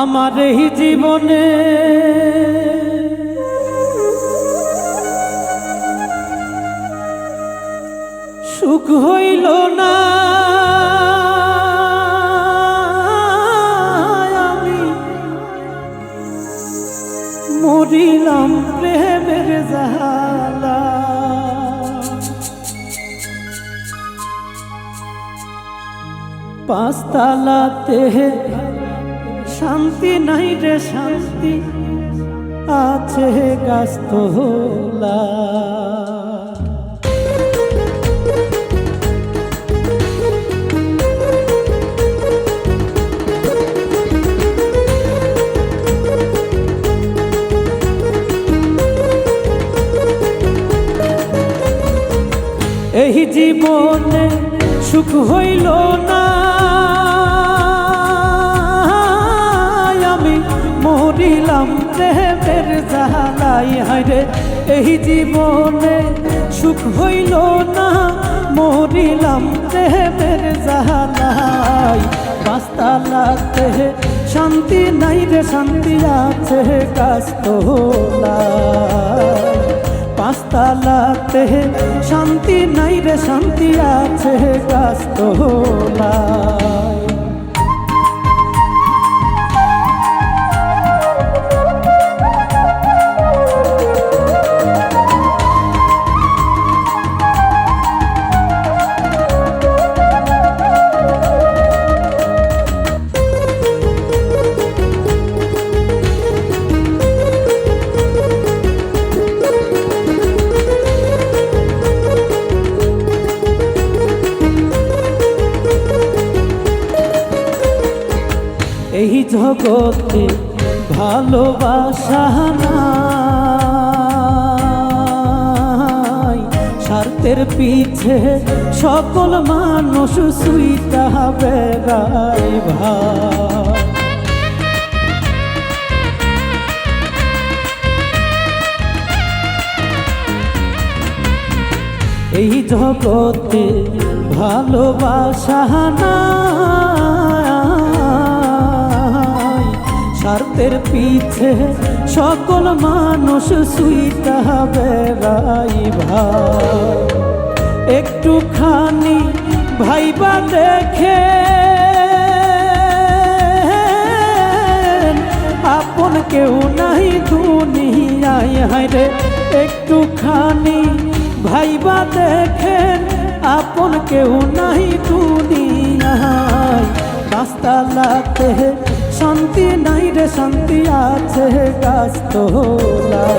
আমার এই জীবনে। সুখ হইল না। আমি মরিলাম প্রেমের জালা পাঁচতালাতে শান্তি নাই রে শান্তি আছে গাছতলা। এই জীবনে সুখ হইল না মরিলাম প্রেমের জালাই হাইরে এই জীবনে সুখ হইল না, মরিলাম প্রেমের জালাই পাঁচতালাতে শান্তি নাই রে, শান্তি আছে গাছতলা পাঁচতালাতে শান্তি নাই রে, শান্তি আছে গাছতলা জগতে ভালোবাসা নাই। স্বার্থের পিছে সকল মানুষ সুইটা বেড়াই ভাই। এই জগতে ভালোবাসা নাই। স্বার্থের পিছে সকল মানুষ সুইটা বেড়াই ভাই। একটুখানি ভাইবা দেখে আপন কেউ নাই দুনিয়ায় হায়রে একটুখানি ভাইবা দেখেন আপন কেউ নাই দুনিয়ায়। গাছতলাতে শান্তি নাই রে শান্তি আছে গাছতলায়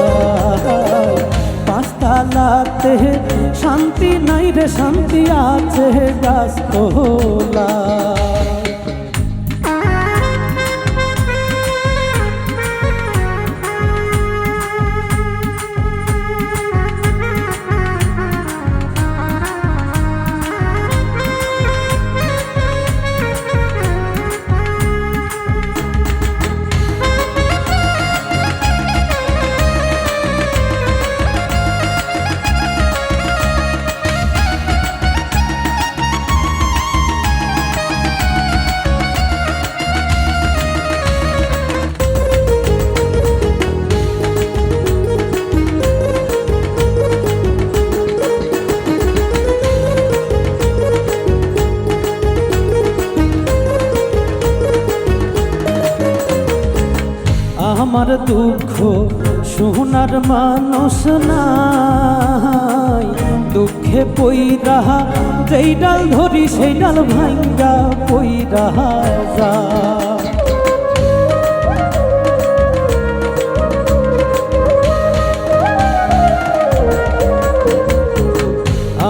পাঁচতালাতে শান্তি নাই রে শান্তি আছে গাছতলায় আমার দুঃখ, সোনার মানুষ নাই। দুঃখে পইরা যেই ডাল ধরি, সেই ডাল ভাঙ্গা পইরা যা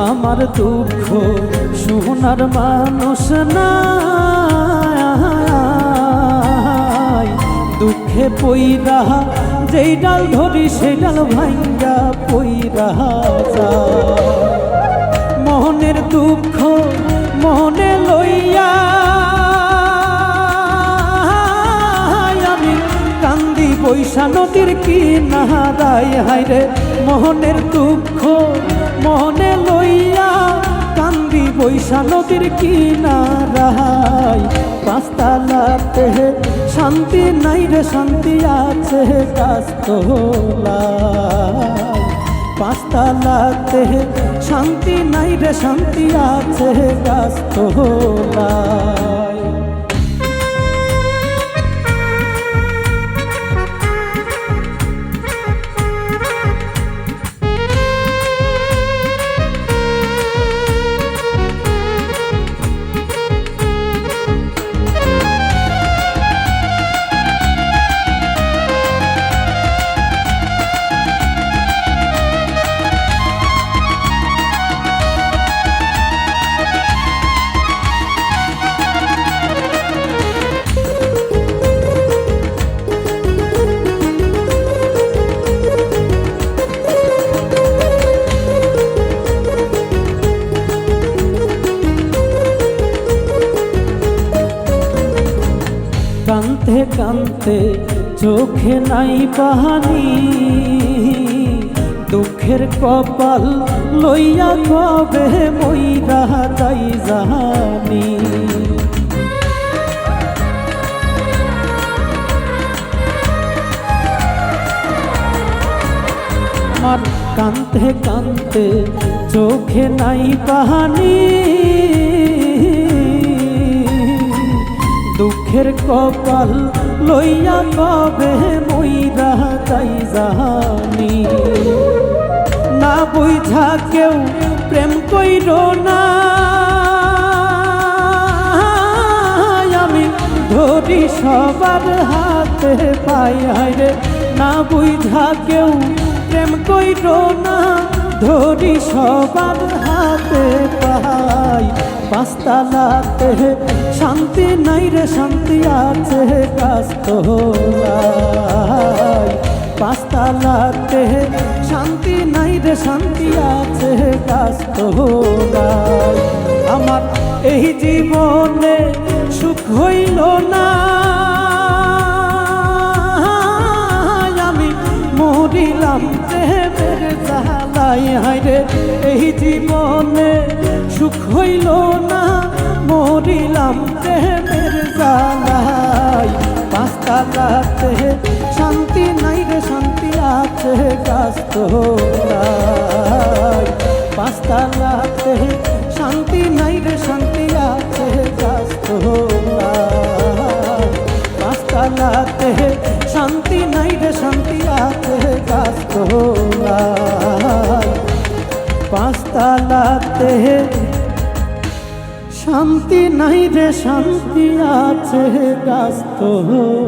আমার দুঃখ, সোনার মানুষ নাই। দুঃখে পইরা, যেই ডাল ধরি সেই ডাল ভাঙ্গা পইরা যায় মোহনের দুঃখ মোহনে লইয়া আমি কান্দি বৈশা নদীর কি নাহারায় হায়রে মোহনের দুঃখ মোহনে লইয়া বৈশা নদীর কিনারায় পাঁচতালাতে শান্তি নাই রে, শান্তি আছে পাঁচটা লাগতে হে শান্তি নাই রে, শান্তি আছে গাছতলায় কান্তে চোখে নাই পাহানি দুঃখের কপাল লইয়া কবে মইরা তাই জানি আমার কান্তে কান্তে চোখে নাই পাহানি দুঃখের কপাল লইয়া কবে মইরা তাই জানি। না বুঝা কেউ প্রেম কইর না। আমি ধরি সবার হাতে পাই রে। না বুঝা কেউ প্রেম কইর না। ধরি সবার হাতে পাই। পাঁচতালাতে শান্তি নাই রে, শান্তি আছে গাছতলায় পাঁচতালাতে শান্তি নাই রে, শান্তি আছে গাছতলায় আমার এই জীবনে সুখ হইল না। আমি মরিলাম জ্বালাই হাইরে এই জীবনে সুখ হইল না? মরিলাম প্রেমের জ্বালাই পাঁচতালাতে শান্তি নাই রে, শান্তি আছে গাছতলায় পাঁচতালাতে শান্তি নাই রে, শান্তি আছে গাছতলায় পাঁচতালাতে শান্তি নাই রে, শান্তি আছে গাছতলায় পাঁচতালাতে শান্তি নাই রে শান্তি আছে গাছতলায়